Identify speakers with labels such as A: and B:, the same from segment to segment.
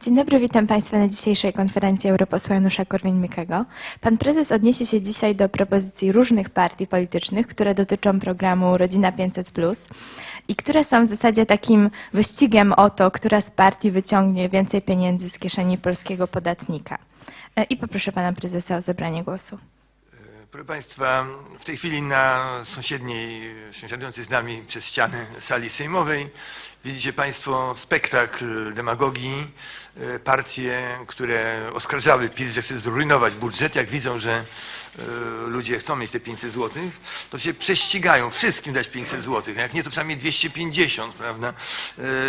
A: Dzień dobry, witam Państwa na dzisiejszej konferencji europosła Janusza Korwin-Mikkego. Pan prezes odniesie się dzisiaj do propozycji różnych partii politycznych, które dotyczą programu Rodzina 500+, i które są w zasadzie takim wyścigiem o to, która z partii wyciągnie więcej pieniędzy z kieszeni polskiego podatnika. E, I poproszę Pana prezesa o zabranie głosu.
B: Proszę Państwa, w tej chwili na sąsiedniej, sąsiadującej z nami przez ścianę sali sejmowej widzicie Państwo spektakl demagogii, e, partie, które oskarżały PiS, że chce zrujnować budżet. Jak widzą, że e, ludzie chcą mieć te 500 zł, to się prześcigają, wszystkim dać 500 zł. Jak nie, to przynajmniej 250, prawda?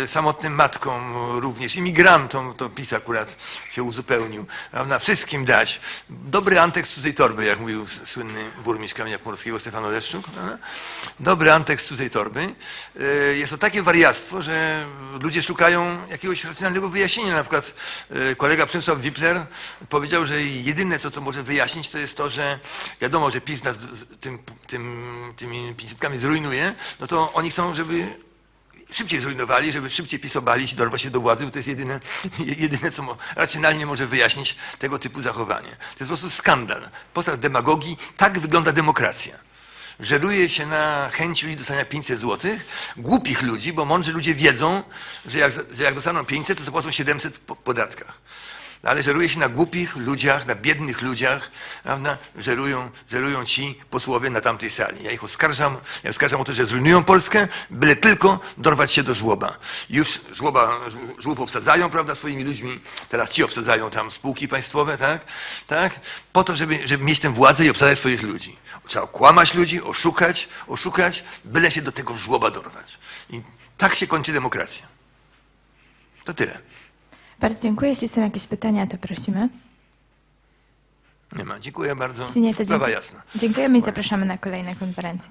B: E, Samotnym matkom również, imigrantom, to PiS akurat się uzupełnił, prawda? Wszystkim dać. Dobry antek z cudzej torby, jak mówił słynny burmistrz Kamienia Pomorskiego Stefan Oleszczuk. prawda? Dobry antek z cudzej torby. Jest to takie wariactwo, że ludzie szukają jakiegoś racjonalnego wyjaśnienia. Na przykład e, kolega Przemysław Wipler powiedział, że jedyne, co to może wyjaśnić, to jest to, że wiadomo, że PiS nas tym, tym, tymi 500 zrujnuje, no to oni chcą, żeby szybciej zrujnowali, żeby szybciej pisobali i dorwać się do władzy, bo to jest jedyne, jedyne co racjonalnie może wyjaśnić tego typu zachowanie. To jest po prostu skandal. Poza demagogii tak wygląda demokracja. Żeruje się na chęci ludzi dostania 500 zł, głupich ludzi, bo mądrzy ludzie wiedzą, że jak, że jak dostaną 500, to zapłacą 700 po podatkach. Ale żeruje się na głupich ludziach, na biednych ludziach, prawda? Żerują, żerują ci posłowie na tamtej sali. Ja ich oskarżam, ja oskarżam o to, że zrujnują Polskę, byle tylko dorwać się do żłoba. Już żłoba, żł- żłób obsadzają, prawda, swoimi ludźmi. Teraz ci obsadzają tam spółki państwowe, tak? tak? Po to, żeby, żeby mieć tę władzę i obsadzać swoich ludzi. Trzeba okłamać ludzi, oszukać, oszukać, byle się do tego żłoba dorwać. I tak się kończy demokracja. To tyle.
A: Bardzo dziękuję. Jeśli są jakieś pytania, to prosimy.
B: Nie ma. Dziękuję bardzo.
A: Jeśli nie, to
B: Sprawa
A: dziękuję.
B: jasna.
A: Dziękujemy i zapraszamy na kolejne konferencje.